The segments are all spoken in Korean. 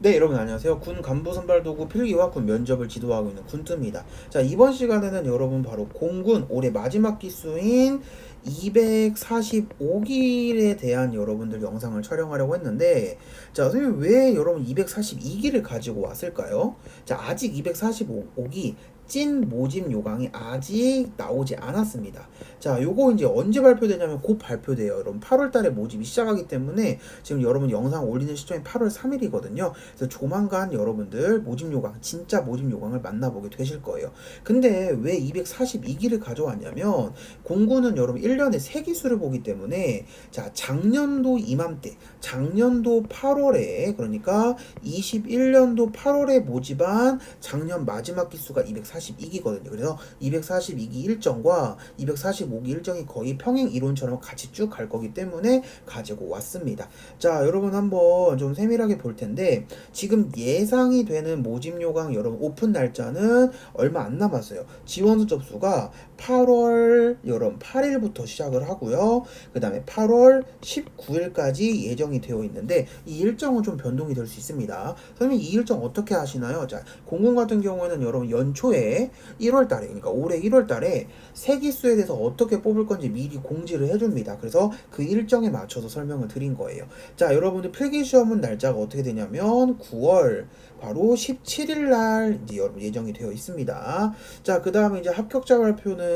네, 여러분 안녕하세요. 군 간부 선발 도구 필기와 군 면접을 지도하고 있는 군트입니다. 자, 이번 시간에는 여러분 바로 공군 올해 마지막 기수인 245기에 대한 여러분들 영상을 촬영하려고 했는데 자, 선생님 왜 여러분 242기를 가지고 왔을까요? 자, 아직 245기 찐 모집 요강이 아직 나오지 않았습니다. 자, 요거 이제 언제 발표되냐면 곧 발표돼요. 여러분 8월 달에 모집이 시작하기 때문에 지금 여러분 영상 올리는 시점이 8월 3일이거든요. 그래서 조만간 여러분들 모집 요강, 진짜 모집 요강을 만나보게 되실 거예요. 근데 왜 242기를 가져왔냐면 공군은 여러분 1년에 3기수를 보기 때문에 자, 작년도 이맘때, 작년도 8월에 그러니까 21년도 8월에 모집한 작년 마지막 기수가 242기거든요. 그래서 242기 일정과 245기 일정이 거의 평행 이론처럼 같이 쭉 갈 거기 때문에 가지고 왔습니다. 자, 여러분 한번 좀 세밀하게 볼 텐데 지금 예상이 되는 모집 요강 여러분 오픈 날짜는 얼마 안 남았어요. 지원서 접수가 8월 여러분 8일부터 시작을 하고요. 그 다음에 8월 19일까지 예정이 되어 있는데 이 일정은 좀 변동이 될 수 있습니다. 선생님 이 일정 어떻게 하시나요? 자, 공군 같은 경우에는 여러분 연초에 1월 달에 그러니까 올해 1월 달에 세기수에 대해서 어떻게 뽑을 건지 미리 공지를 해줍니다. 그래서 그 일정에 맞춰서 설명을 드린 거예요. 자, 여러분들 필기 시험은 날짜가 어떻게 되냐면 9월 바로 17일 날 이제 여러분 예정이 되어 있습니다. 자, 그 다음에 이제 합격자 발표는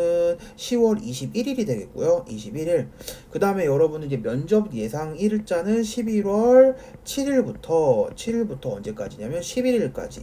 10월 21일이 되겠고요. 21일. 그 다음에 여러분은 이제 면접 예상 일자는 11월 7일부터 7일부터 언제까지냐면 11일까지.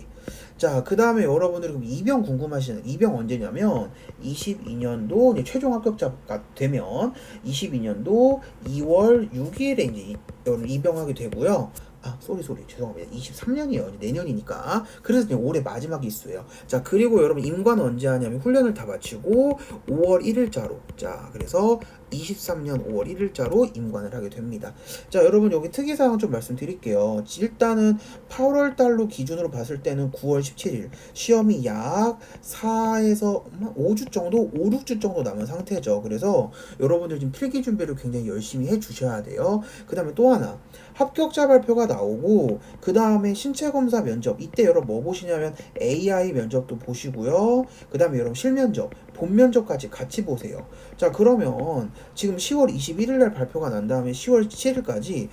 자, 그 다음에 여러분들이 그럼 입영 궁금하시는 입영 언제냐면 22년도 이제 최종 합격자가 되면 22년도 2월 6일에 이제 이- 여러분 입영하게 되고요. 아, 쏘리 쏘리 죄송합니다. 23년이에요. 내년이니까. 그래서 올해 마지막 기수예요. 자, 그리고 여러분 임관 언제 하냐면 훈련을 다 마치고 5월 1일자로. 자, 그래서 23년 5월 1일자로 임관을 하게 됩니다. 자, 여러분 여기 특이 사항 좀 말씀드릴게요. 일단은 8월 달로 기준으로 봤을 때는 9월 17일 시험이 약 4에서 5주 정도, 5, 6주 정도 남은 상태죠. 그래서 여러분들 지금 필기 준비를 굉장히 열심히 해 주셔야 돼요. 그 다음에 또 하나 합격자 발표가 나오고 그 다음에 신체 검사 면접 이때 여러분 뭐 보시냐면 AI 면접도 보시고요. 그 다음에 여러분 실면접, 본 면접까지 같이 보세요. 자 그러면 지금 10월 21일 날 발표가 난 다음에 10월 7일까지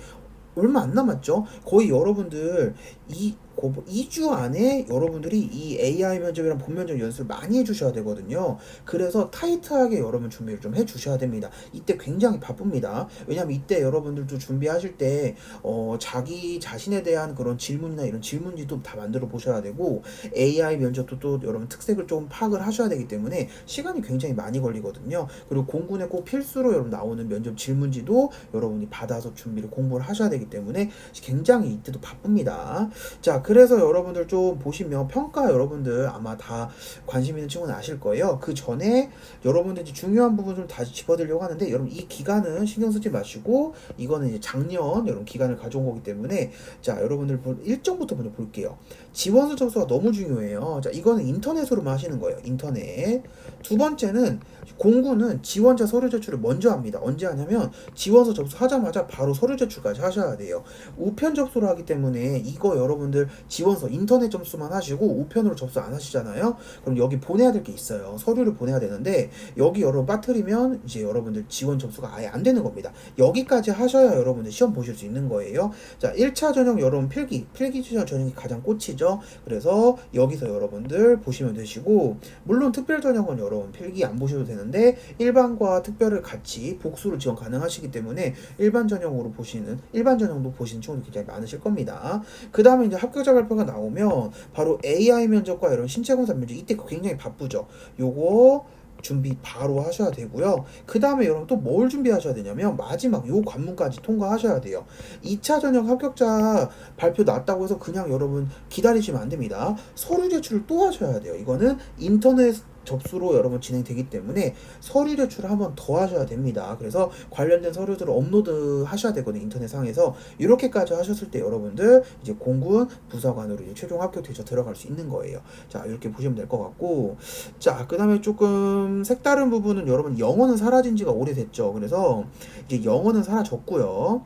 얼마 안 남았죠? 거의 여러분들 이 2주 안에 여러분들이 이 AI 면접이랑 본 면접 연습을 많이 해주셔야 되거든요. 그래서 타이트하게 여러분 준비를 좀 해주셔야 됩니다. 이때 굉장히 바쁩니다. 왜냐면 이때 여러분들도 준비하실 때, 어, 자기 자신에 대한 그런 질문이나 이런 질문지도 다 만들어 보셔야 되고, AI 면접도 또 여러분 특색을 좀 파악을 하셔야 되기 때문에 시간이 굉장히 많이 걸리거든요. 그리고 공군에 꼭 필수로 여러분 나오는 면접 질문지도 여러분이 받아서 준비를 공부를 하셔야 되기 때문에 굉장히 이때도 바쁩니다. 자, 그래서 여러분들 좀 보시면 평가 여러분들 아마 다 관심 있는 친구는 아실 거예요. 그 전에 여러분들 이제 중요한 부분을 다시 짚어드리려고 하는데 여러분 이 기간은 신경 쓰지 마시고 이거는 이제 작년 여러분 기간을 가져온 거기 때문에 자 여러분들 볼- 일정부터 먼저 볼게요. 지원서 접수가 너무 중요해요. 자 이거는 인터넷으로만 하시는 거예요. 인터넷. 두 번째는 공군은 지원자 서류 제출을 먼저 합니다. 언제 하냐면 지원서 접수하자마자 바로 서류 제출까지 하셔야 돼요. 우편 접수를 하기 때문에 이거 여러분들 지원서 인터넷 점수만 하시고 우편으로 접수 안 하시잖아요. 그럼 여기 보내야 될 게 있어요. 서류를 보내야 되는데 여기 여러분 빠뜨리면 이제 여러분들 지원 접수가 아예 안 되는 겁니다. 여기까지 하셔야 여러분들 시험 보실 수 있는 거예요. 자, 1차 전형 여러분 필기, 필기 전형이 가장 꽃이죠. 그래서 여기서 여러분들 보시면 되시고 물론 특별 전형은 여러분 필기 안 보셔도 되는데 일반과 특별을 같이 복수로 지원 가능하시기 때문에 일반 전형으로 보시는 일반 전형도 보시는 친구들 굉장히 많으실 겁니다. 그 다음에 이제 합격 자 발표가 나오면 바로 AI 면접과 이런 신체 검사 면접 이때 굉장히 바쁘죠. 요거 준비 바로 하셔야 되고요. 그 다음에 여러분 또 뭘 준비하셔야 되냐면 마지막 요 관문까지 통과하셔야 돼요. 2차 전형 합격자 발표 났다고 해서 그냥 여러분 기다리시면 안 됩니다. 서류 제출을 또 하셔야 돼요. 이거는 인터넷 접수로 여러분 진행되기 때문에 서류 제출을 한번 더 하셔야 됩니다. 그래서 관련된 서류들을 업로드 하셔야 되거든요. 인터넷상에서 이렇게까지 하셨을 때 여러분들 이제 공군 부사관으로 이제 최종 합격돼서 들어갈 수 있는 거예요. 자 이렇게 보시면 될 것 같고 자 그다음에 조금 색다른 부분은 여러분 영어는 사라진 지가 오래됐죠. 그래서 이제 영어는 사라졌고요.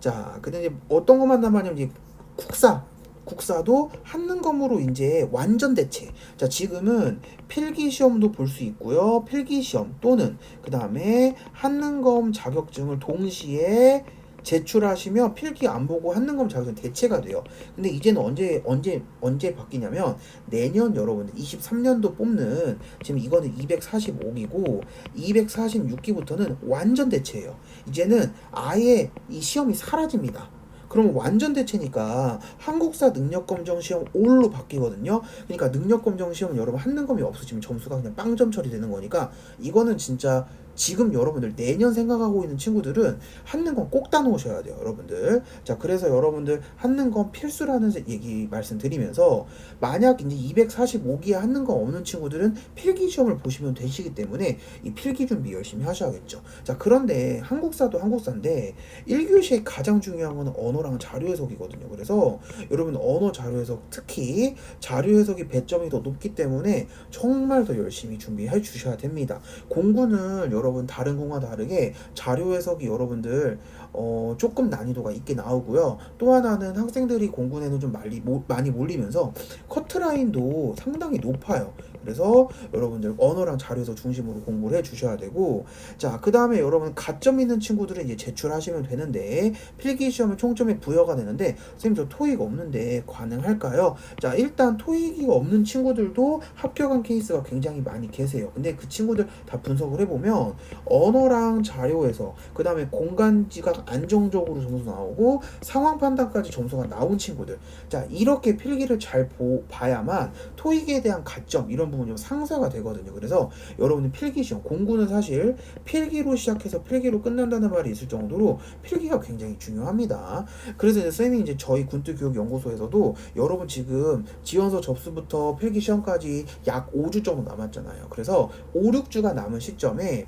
자 근데 이제 어떤 것만 남았냐면 이제 국사 국사도 한능검으로 이제 완전 대체. 자, 지금은 필기 시험도 볼 수 있고요. 필기 시험 또는 그 다음에 한능검 자격증을 동시에 제출하시면 필기 안 보고 한능검 자격증 대체가 돼요. 근데 이제는 언제 언제 언제 바뀌냐면 내년 여러분들 23년도 뽑는 지금 이거는 245기고 246기부터는 완전 대체예요. 이제는 아예 이 시험이 사라집니다. 그러면 완전 대체니까 한국사 능력검정 시험 올로 바뀌거든요. 그러니까 능력검정 시험 여러분 한능검이 없어지면 점수가 그냥 빵점 처리되는 거니까 이거는 진짜 지금 여러분들 내년 생각하고 있는 친구들은 한능검 꼭 따놓으셔야 돼요, 여러분들. 자, 그래서 여러분들 한능검 필수라는 얘기 말씀드리면서 만약 이제 245기에 한능검 없는 친구들은 필기 시험을 보시면 되시기 때문에 이 필기 준비 열심히 하셔야겠죠. 자, 그런데 한국사도 한국사인데 1교시에 가장 중요한 거는 언어랑 자료 해석이거든요. 그래서 여러분 언어 자료 해석 특히 자료 해석이 배점이 더 높기 때문에 정말 더 열심히 준비해 주셔야 됩니다. 공부는 여러분 다른 공과 다르게 자료 해석이 여러분들 어 조금 난이도가 있게 나오고요. 또 하나는 학생들이 공군에는 좀 많이, 모, 많이 몰리면서 커트라인도 상당히 높아요. 그래서 여러분들 언어랑 자료에서 중심으로 공부를 해 주셔야 되고 자그 다음에 여러분 가점 있는 친구들은 이제 제출하시면 되는데 필기 시험은 총점에 부여가 되는데 선생님 저 토익 없는데 가능할까요? 자 일단 토익이 없는 친구들도 합격한 케이스가 굉장히 많이 계세요. 근데 그 친구들 다 분석을 해보면 언어랑 자료에서 그 다음에 공간 지각 안정적으로 점수 나오고 상황 판단까지 점수가 나온 친구들 자 이렇게 필기를 잘 보, 봐야만 토익에 대한 가점 이런 부분이 좀 상쇄가 되거든요. 그래서 여러분들 필기 시험 공부는 사실 필기로 시작해서 필기로 끝난다는 말이 있을 정도로 필기가 굉장히 중요합니다. 그래서 이제 쌤이 이제 저희 군대교육연구소에서도 여러분 지금 지원서 접수부터 필기 시험까지 약 5주 정도 남았잖아요. 그래서 5, 6주가 남은 시점에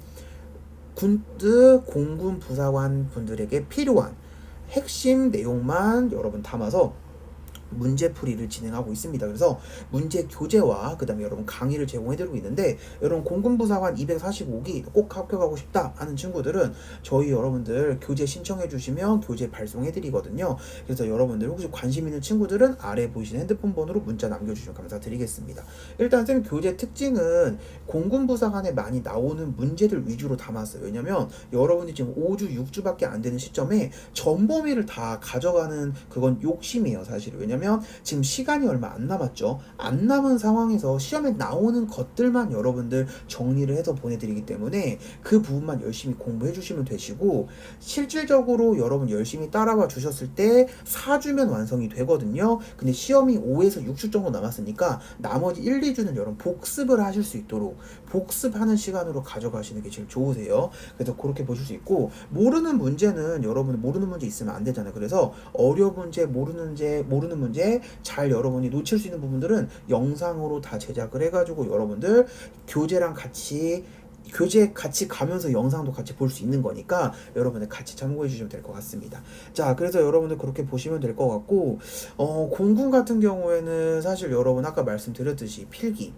군대 공군 부사관 분들에게 필요한 핵심 내용만 여러분 담아서 문제풀이를 진행하고 있습니다. 그래서 문제 교재와 그다음에 여러분 강의를 제공해드리고 있는데 여러분 공군부사관 245기 꼭 합격하고 싶다 하는 친구들은 저희 여러분들 교재 신청해 주시면 교재 발송해 드리거든요. 그래서 여러분들 혹시 관심 있는 친구들은 아래 보이시는 핸드폰 번호로 문자 남겨주시면 감사드리겠습니다. 일단 쌤 교재 특징은 공군부사관에 많이 나오는 문제들 위주로 담았어요. 왜냐면 여러분이 지금 5주 6주밖에 안 되는 시점에 전범위를 다 가져가는 그건 욕심이에요 사실 왜냐면 왜냐면 지금 시간이 얼마 안 남았죠. 안 남은 상황에서 시험에 나오는 것들만 여러분들 정리를 해서 보내드리기 때문에 그 부분만 열심히 공부해 주시면 되시고 실질적으로 여러분 열심히 따라와 주셨을 때 4주면 완성이 되거든요. 근데 시험이 5에서 6주 정도 남았으니까 나머지 1, 2주는 여러분 복습을 하실 수 있도록 복습하는 시간으로 가져가시는 게 제일 좋으세요. 그래서 그렇게 보실 수 있고 모르는 문제는 여러분 모르는 문제 있으면 안 되잖아요. 그래서 어려운 문제, 모르는 문제, 모르는 문제 문제 잘 여러분이 놓칠 수 있는 부분들은 영상으로 다 제작을 해가지고 여러분들 교재랑 같이 교재 같이 가면서 영상도 같이 볼 수 있는 거니까 여러분들 같이 참고해 주시면 될 것 같습니다. 자, 그래서 여러분들 그렇게 보시면 될 것 같고, 어, 공군 같은 경우에는 사실 여러분 아까 말씀드렸듯이 필기,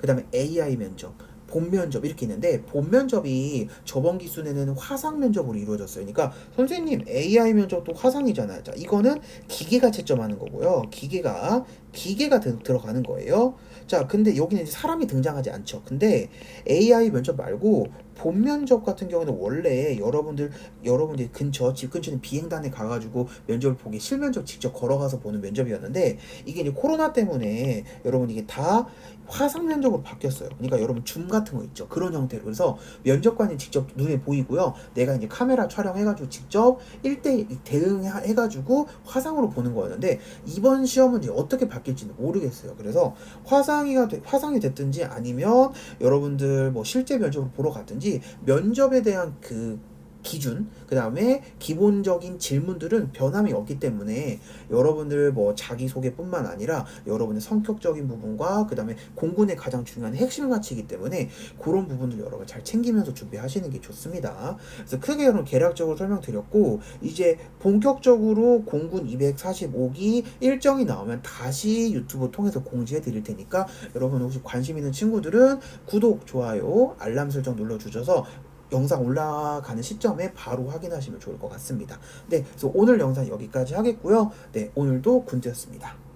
그 다음에 AI 면접, 본 면접 이렇게 있는데 본 면접이 저번 기순에는 화상 면접으로 이루어졌어요. 그러니까 선생님 AI 면접도 화상이잖아요. 자, 이거는 기계가 채점하는 거고요. 기계가 기계가 드, 들어가는 거예요. 자, 근데 여기는 이제 사람이 등장하지 않죠. 근데 AI 면접 말고 본 면접 같은 경우는 원래 여러분들 여러분들 근처 집 근처는 비행단에 가가지고 면접을 보기 실면접 직접 걸어가서 보는 면접이었는데 이게 이제 코로나 때문에 여러분 이게 다 화상 면접으로 바뀌었어요. 그러니까 여러분 줌 같은 거 있죠. 그런 형태로 그래서 면접관이 직접 눈에 보이고요. 내가 이제 카메라 촬영해가지고 직접 1대1 대응해가지고 화상으로 보는 거였는데 이번 시험은 이제 어떻게 바 뀔지는 모르겠어요. 그래서 화상이가 되, 화상이 됐든지 아니면 여러분들 뭐 실제 면접을 보러 갔든지 면접에 대한 그 기준, 그 다음에 기본적인 질문들은 변함이 없기 때문에 여러분들 뭐 자기소개뿐만 아니라 여러분의 성격적인 부분과 그 다음에 공군의 가장 중요한 핵심 가치이기 때문에 그런 부분들 여러분 잘 챙기면서 준비하시는 게 좋습니다. 그래서 크게 여러분 개략적으로 설명드렸고 이제 본격적으로 공군 245기 일정이 나오면 다시 유튜브 통해서 공지해 드릴 테니까 여러분 혹시 관심 있는 친구들은 구독, 좋아요, 알람 설정 눌러 주셔서 영상 올라가는 시점에 바로 확인하시면 좋을 것 같습니다. 네, 그래서 오늘 영상 여기까지 하겠고요. 네, 오늘도 군대였습니다.